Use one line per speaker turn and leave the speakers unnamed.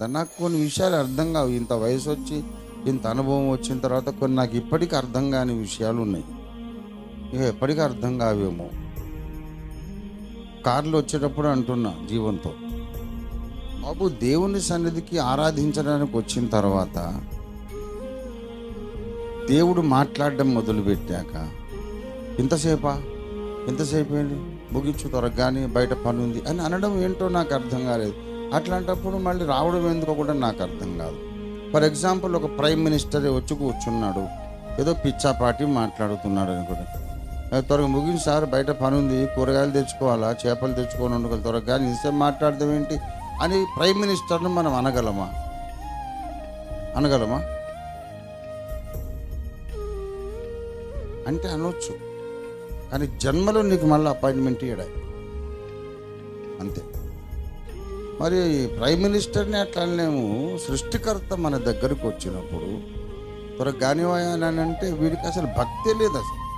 కదా నాకు కొన్ని విషయాలు అర్థం కావు. ఇంత వయసు వచ్చి ఇంత అనుభవం వచ్చిన తర్వాత కొన్ని నాకు ఇప్పటికీ అర్థం కాని విషయాలు ఉన్నాయి. ఇక ఎప్పటికీ అర్థం కావేమో. కార్లు వచ్చేటప్పుడు అంటున్నా జీవంతో. బాబు దేవుని సన్నిధికి ఆరాధించడానికి వచ్చిన తర్వాత దేవుడు మాట్లాడడం మొదలుపెట్టాక ఇంతసేపా? ఎంతసేపు ఏంటి? ముగించు త్వరగానే బయట పని ఉంది అని అనడం ఏంటో నాకు అర్థం కాలేదు. అట్లాంటప్పుడు మళ్ళీ రావడం ఎందుకో కూడా నాకు అర్థం కాదు. ఫర్ ఎగ్జాంపుల్ ఒక ప్రైమ్ మినిస్టర్ వచ్చి కూర్చున్నాడు ఏదో పిచ్చాపాటి మాట్లాడుతున్నాడు అని కూడా త్వరగా ముగింది సార్ బయట పని ఉంది కూరగాయలు తెచ్చుకోవాలా చేపలు తెచ్చుకొని ఉండగల త్వరగా కానీ ఇంతసేపు మాట్లాడదాం ఏంటి? అని ప్రైమ్ మినిస్టర్ను మనం అనగలమా? అనగలమా? అంటే అనొచ్చు. కానీ జన్మలో నీకు మళ్ళీ అపాయింట్మెంట్ ఇయ్యడా? అంతే. మరి ప్రైమ్ మినిస్టర్ని అట్లా అనలేము. సృష్టికర్త మన దగ్గరకు వచ్చినప్పుడు త్వరగా కానివాయా అని అంటే వీడికి అసలు భక్తే లేదు అసలు.